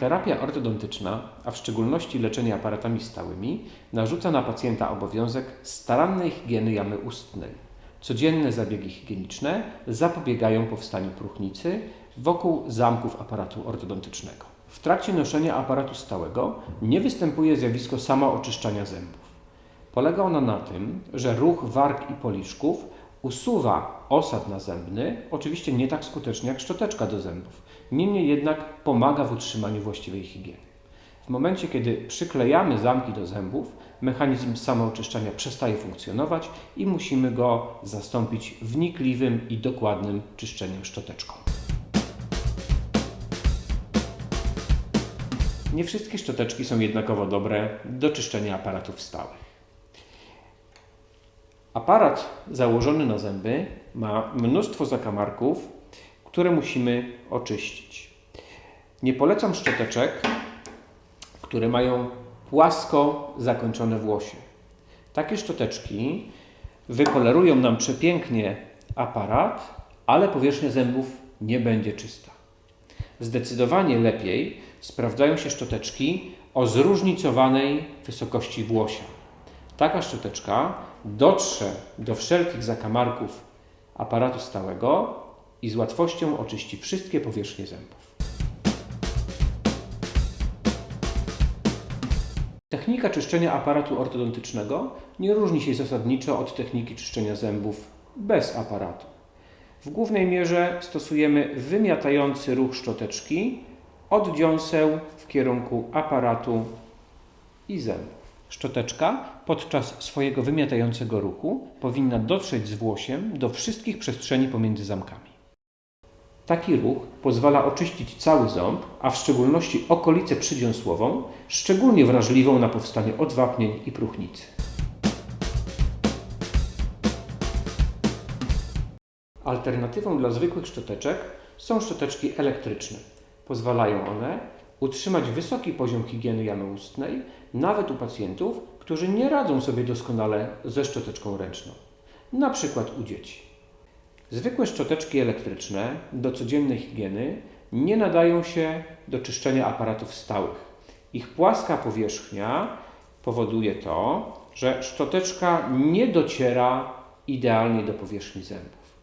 Terapia ortodontyczna, a w szczególności leczenie aparatami stałymi, narzuca na pacjenta obowiązek starannej higieny jamy ustnej. Codzienne zabiegi higieniczne zapobiegają powstaniu próchnicy wokół zamków aparatu ortodontycznego. W trakcie noszenia aparatu stałego nie występuje zjawisko samooczyszczania zębów. Polega ona na tym, że ruch warg i policzków usuwa osad nazębny, oczywiście nie tak skutecznie jak szczoteczka do zębów. Niemniej jednak pomaga w utrzymaniu właściwej higieny. W momencie, kiedy przyklejamy zamki do zębów, mechanizm samooczyszczania przestaje funkcjonować i musimy go zastąpić wnikliwym i dokładnym czyszczeniem szczoteczką. Nie wszystkie szczoteczki są jednakowo dobre do czyszczenia aparatów stałych. Aparat założony na zęby ma mnóstwo zakamarków, które musimy oczyścić. Nie polecam szczoteczek, które mają płasko zakończone włosie. Takie szczoteczki wypolerują nam przepięknie aparat, ale powierzchnia zębów nie będzie czysta. Zdecydowanie lepiej sprawdzają się szczoteczki o zróżnicowanej wysokości włosia. Taka szczoteczka dotrze do wszelkich zakamarków aparatu stałego i z łatwością oczyści wszystkie powierzchnie zębów. Technika czyszczenia aparatu ortodontycznego nie różni się zasadniczo od techniki czyszczenia zębów bez aparatu. W głównej mierze stosujemy wymiatający ruch szczoteczki od dziąseł w kierunku aparatu i zębów. Szczoteczka podczas swojego wymiatającego ruchu powinna dotrzeć z włosiem do wszystkich przestrzeni pomiędzy zamkami. Taki ruch pozwala oczyścić cały ząb, a w szczególności okolicę przydziąsłową, szczególnie wrażliwą na powstanie odwapnień i próchnicy. Alternatywą dla zwykłych szczoteczek są szczoteczki elektryczne. Pozwalają one utrzymać wysoki poziom higieny jamy ustnej, nawet u pacjentów, którzy nie radzą sobie doskonale ze szczoteczką ręczną, na przykład u dzieci. Zwykłe szczoteczki elektryczne do codziennej higieny nie nadają się do czyszczenia aparatów stałych. Ich płaska powierzchnia powoduje to, że szczoteczka nie dociera idealnie do powierzchni zębów.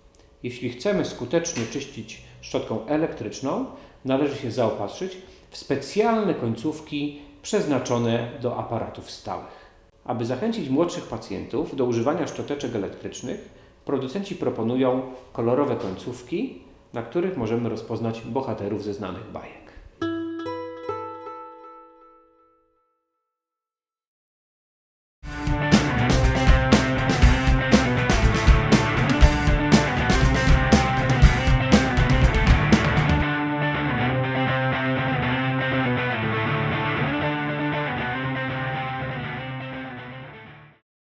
Jeśli chcemy skutecznie czyścić szczotką elektryczną, należy się zaopatrzyć w specjalne końcówki przeznaczone do aparatów stałych. Aby zachęcić młodszych pacjentów do używania szczoteczek elektrycznych, producenci proponują kolorowe końcówki, na których możemy rozpoznać bohaterów ze znanych bajek.